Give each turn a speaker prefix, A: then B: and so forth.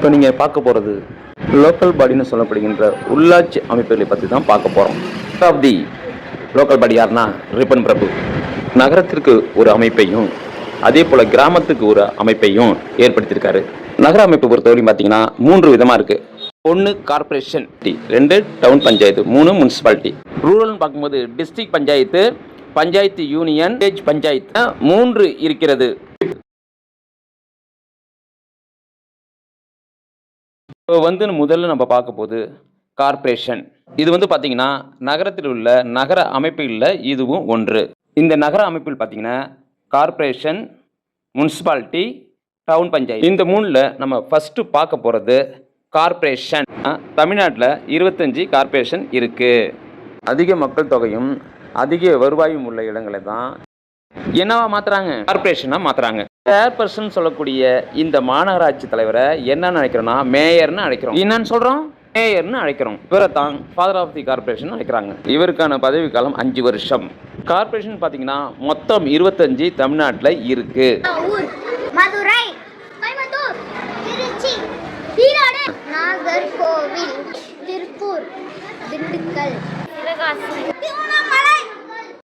A: இப்போ நீங்கள் பார்க்க போகிறது லோக்கல் பாடின்னு சொல்லப்படுகின்ற உள்ளாட்சி அமைப்புகளை பற்றி தான் பார்க்க போகிறோம். ஆஃப் தி லோக்கல் பாடி யாருன்னா ரிப்பன் பிரபு. நகரத்திற்கு ஒரு அமைப்பையும் அதே போல் கிராமத்துக்கு ஒரு அமைப்பையும் ஏற்படுத்தியிருக்காரு. நகர அமைப்பு பொறுத்தவரையும் பார்த்தீங்கன்னா மூன்று விதமாக இருக்குது ஒன்று கார்ப்பரேஷன் ரெண்டு டவுன் பஞ்சாயத்து மூணு முனிசிபாலிட்டி. ரூரல்னு பார்க்கும்போது district panchayat panchayat union village panchayat மூன்று இருக்கிறது. இப்போ வந்து முதல்ல நம்ம பார்க்க போது கார்ப்பரேஷன் இது வந்து பார்த்திங்கன்னா நகரத்தில் உள்ள நகர அமைப்புகளில் இதுவும் ஒன்று. இந்த நகர அமைப்பில் பார்த்திங்கன்னா கார்ப்பரேஷன் முனிசிபாலிட்டி டவுன் பஞ்சாயத்து. இந்த மூணில் நம்ம ஃபஸ்ட்டு பார்க்க போகிறது கார்ப்பரேஷன் தமிழ்நாட்டில் இருபத்தஞ்சி கார்ப்பரேஷன் இருக்குது அதிக மக்கள் தொகையும் அதிக வருவாயும் உள்ள இடங்களை தான் என்னவா மாற்றுறாங்க கார்பரேஷனா மாற்றுறாங்க சேர்பர்சன் சொல்லக்கூடிய இந்த மாநகராட்சி தலைவரை என்னன்னு அழைக்கிறோம்னா மேயர்னு அழைக்கிறோம். என்னன்னு சொல்கிறோம் மேயர்னு அழைக்கிறோம். இவரை தான் ஃபாதர் ஆஃப் தி கார்பரேஷன் அழைக்கிறாங்க. இவருக்கான பதவி காலம் அஞ்சு வருஷம். கார்பரேஷன் பார்த்தீங்கன்னா மொத்தம் இருபத்தஞ்சு தமிழ்நாட்டில் இருக்கு.
B: திருப்பூர் திண்டுக்கல்.